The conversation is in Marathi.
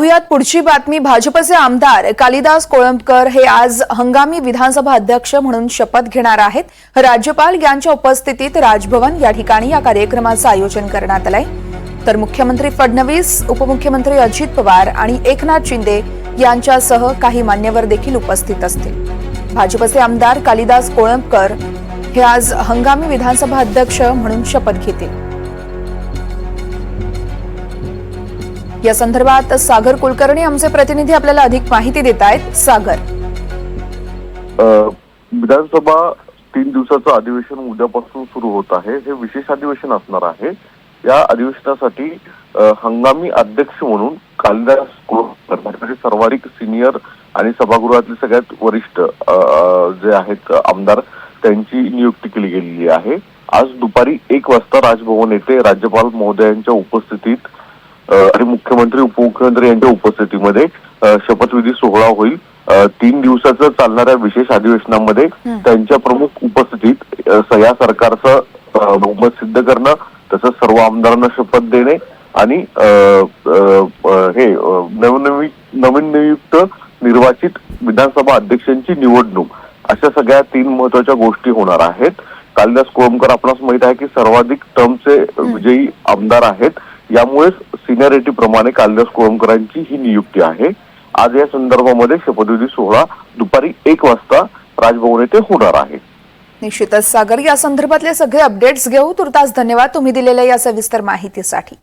पाहुयात. पुढची बातमी भाजपचे आमदार कालिदास कोळंबकर हे आज हंगामी विधानसभा अध्यक्ष म्हणून शपथ घेणार आहेत. राज्यपाल यांच्या उपस्थितीत राजभवन या ठिकाणी या कार्यक्रमाचं आयोजन करण्यात आलंय. तर मुख्यमंत्री फडणवीस उपमुख्यमंत्री अजित पवार आणि एकनाथ शिंदे यांच्यासह काही मान्यवर देखील उपस्थित असतील. भाजपचे आमदार कालिदास कोळंबकर हे आज हंगामी विधानसभा अध्यक्ष म्हणून शपथ घेतील. या संदर्भात सागर कुलकर्णी आमचे प्रतिनिधी आपल्याला अधिक माहिती देत आहेत. सागर. विधानसभा तीन दिवसाचं अधिवेशन उद्यापासून सुरू होत आहे. हे विशेष अधिवेशन असणार आहे. या अधिवेशनासाठी हंगामी अध्यक्ष म्हणून कालिदास कोळंबकर सर्वाधिक सिनियर आणि सभागृहातले सगळ्यात वरिष्ठ जे आहेत आमदार त्यांची नियुक्ती केली गेलेली आहे. आज दुपारी एक वाजता राजभवन येथे राज्यपाल महोदयांच्या उपस्थितीत आणि मुख्यमंत्री उपमुख्यमंत्री यांच्या उपस्थितीमध्ये शपथविधी सोहळा होईल. तीन दिवसाचं चालणाऱ्या विशेष अधिवेशनामध्ये त्यांच्या प्रमुख उपस्थितीत या सरकारचं बहुमत सिद्ध करणं तसंच सर्व आमदारांना शपथ देणे आणि हे नवनवी नवीन नियुक्त निर्वाचित विधानसभा अध्यक्षांची निवडणूक. अशा सगळ्या तीन महत्त्वाच्या गोष्टी होणार आहेत. कालिदास कोळंबकर आपणास माहीत आहे की सर्वाधिक टर्मचे विजयी आमदार आहेत. यामुळेच सिनियरिटी प्रमाणे कालिदास कोळंबकरांची ही नियुक्ती आहे. आज या संदर्भामध्ये शपथविधी सोहळा दुपारी एक वाजता राजभवन येथे होणार आहे. निश्चितच सागर. या संदर्भातले सगळे अपडेट्स घेऊ. तुर्तास धन्यवाद. तुम्ही दिलेल्या या सविस्तर माहितीसाठी.